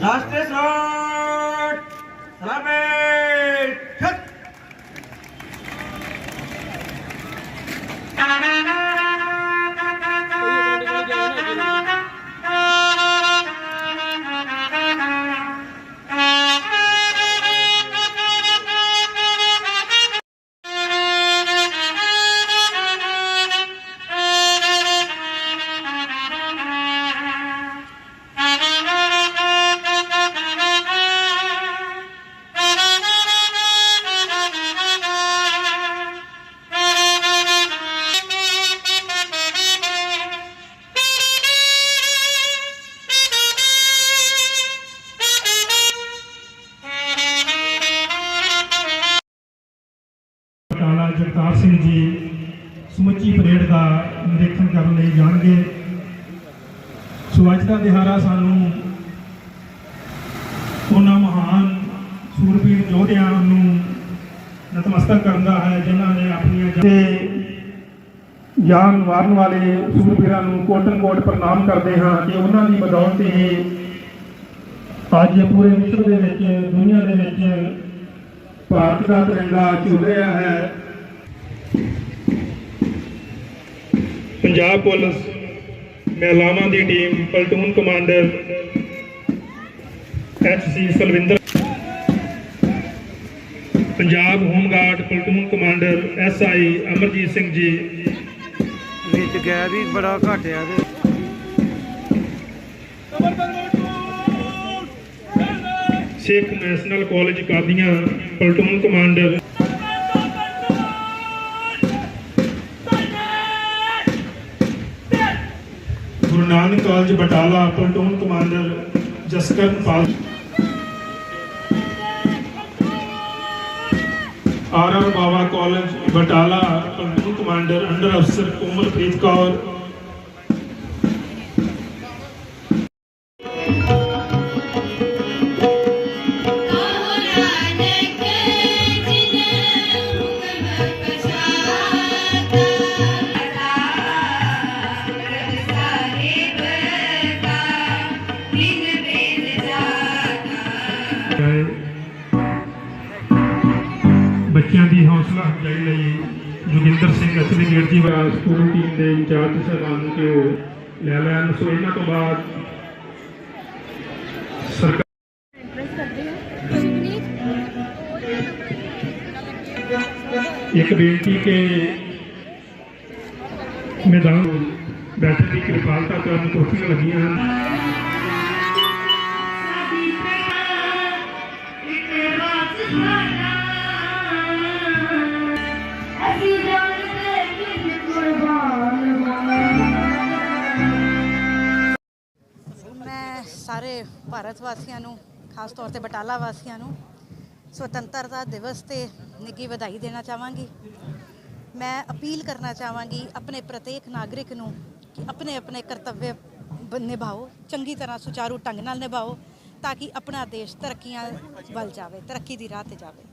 Last shot સામે Cut. Singh ji ਸਮੁੱਚੀ parade ਦਾ ਨਿਰੀਖਣ ਕਰਨ ਲਈ ਜਾਣਗੇ ਸੋ ਅੱਜ ਦਾ ਦਿਹਾੜਾ ਸਾਨੂੰ ਉਹਨਾਂ ਮਹਾਨ ਸੂਰਬੀਰ ਯੋਧਿਆਂ ਨੂੰ ਨਤਮਸਤਕ ਕਰਨ ਦਾ ਹੈ, ਜਿਨ੍ਹਾਂ ਨੇ ਆਪਣੀਆਂ ਜਾਨ ਤੇ ਜਾਨ ਵਾਰਨ ਵਾਲੇ ਸੂਰਬੀਰਾਂ ਨੂੰ ਕੋਟਨ ਕੋਟ ਪ੍ਰਣਾਮ ਕਰਦੇ ਹਾਂ ਕਿ ਉਹਨਾਂ ਦੀ ਬਦੌਲਤ ਹੀ ਅੱਜ ਪੂਰੇ ਵਿਸ਼ਵ ਦੇ ਵਿੱਚ, ਦੁਨੀਆ ਦੇ ਵਿੱਚ ਭਾਰਤ ਦਾ ਤਿਰੰਗਾ ਝੂਲ ਰਿਹਾ ਹੈ ਪੰਜਾਬ ਪੁਲਿਸ ਮਹਿਲਾਵਾਂ ਦੀ team platoon commander H C Salwinder. Punjab home guard platoon commander S I Amarjeet Singh ji. ਵਿੱਚ ਗੈ ਵੀ ਬੜਾ ਘਟਿਆ ਤੇ Sikh national college Qadian platoon commander. Guru Nanak college Batala platoon commander Jaskaran Pal R R Bawa college Batala platoon commander under ਅਫਸਰ ਕੋਮਲਪ੍ਰੀਤ ਕੌਰ ਬੱਚਿਆਂ ਦੀ ਹੌਸਲਾ ਅਫਜ਼ਾਈ ਲਈ ਜੋਗਿੰਦਰ ਸਿੰਘ ਅਚਲੀ ਜੀ ਵਾ ਸਕੂਲ ਟੀਮ ਦੇ ਇੰਚਾਰਜ ਸਾਹਿਬਾਨ ਨੂੰ ਕਿ ਉਹ ਲੈ ਲੈਣ। ਸੋ ਇਹਨਾਂ ਤੋਂ ਬਾਅਦ ਸਰਕਾਰ ਇੱਕ ਬੇਨਤੀ ਕਿ ਮੈਦਾਨ ਬੈਠਣ ਦੀ ਕਿਰਪਾਲਤਾ ਕਰਨ ਕੁਰਸੀਆਂ ਲੱਗੀਆਂ ਹਨ। ਸਾਰੇ ਭਾਰਤ ਵਾਸੀਆਂ ਨੂੰ, ਖਾਸ ਤੌਰ ਤੇ ਬਟਾਲਾ ਵਾਸੀਆਂ ਨੂੰ, ਸੁਤੰਤਰਤਾ ਦਿਵਸ ਤੇ ਨਿੱਘੀ ਵਧਾਈ ਦੇਣਾ ਚਾਹਾਂਗੀ। ਮੈਂ ਅਪੀਲ ਕਰਨਾ ਚਾਹਾਂਗੀ ਆਪਣੇ ਪ੍ਰਤੀਕ ਨਾਗਰਿਕ ਨੂੰ ਕਿ ਆਪਣੇ ਆਪਣੇ ਕਰਤੱਵ ਨਿਭਾਓ, ਚੰਗੀ ਤਰ੍ਹਾਂ ਸੁਚਾਰੂ ਢੰਗ ਨਾਲ ਨਿਭਾਓ, ਤਾਂ ਕਿ ਆਪਣਾ ਦੇਸ਼ ਤਰੱਕੀਆਂ ਵੱਲ ਜਾਵੇ, ਤਰੱਕੀ ਦੀ ਰਾਹ ਤੇ ਜਾਵੇ।